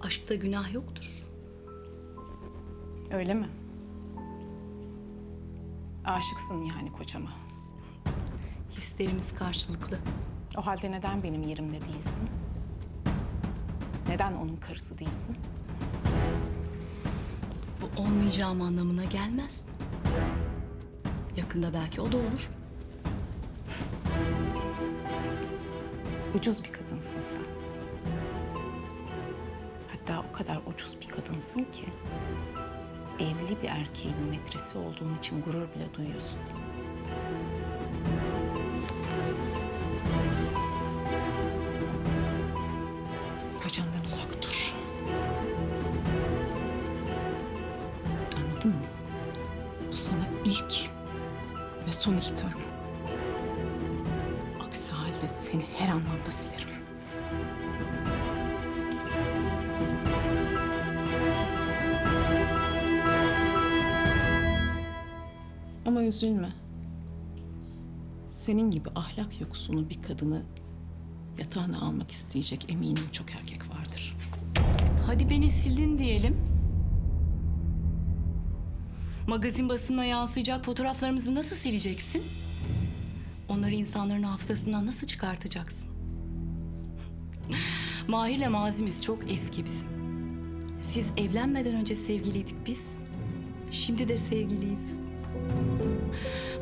Aşkta günah yoktur. Öyle mi? Aşıksın yani kocama. Hislerimiz karşılıklı. O halde neden benim yerimde değilsin? Neden onun karısı değilsin? Bu olmayacağım anlamına gelmez. Yakında belki o da olur. Ucuz bir kadınsın sen. Hatta o kadar ucuz bir kadınsın ki evli bir erkeğin metresi olduğun için gurur bile duyuyorsun. Kocandan uzak dur. Anladın mı? Bu sana ilk ve son ihtarım. Aksi halde seni her anlamda silerim. Üzülme. Senin gibi ahlak yoksunu bir kadını yatağına almak isteyecek eminim çok erkek vardır. Hadi beni sildin diyelim. Magazin basınına yansıyacak fotoğraflarımızı nasıl sileceksin? Onları insanların hafızasından nasıl çıkartacaksın? Mahir'le mazimiz çok eski bizim. Siz evlenmeden önce sevgiliydik biz. Şimdi de sevgiliyiz.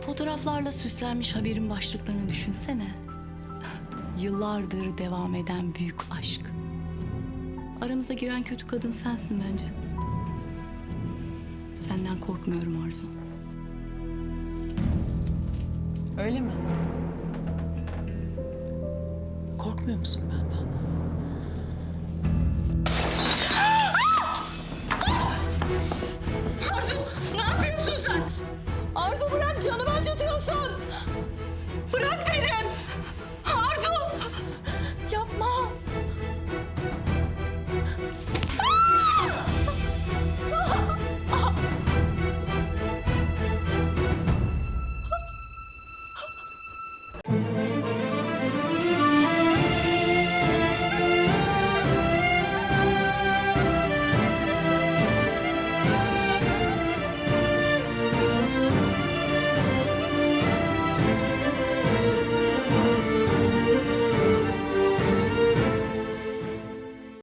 Fotoğraflarla süslenmiş haberin başlıklarını düşünsene. Yıllardır devam eden büyük aşk. Aramıza giren kötü kadın sensin bence. Senden korkmuyorum Arzu. Öyle mi? Korkmuyor musun benden?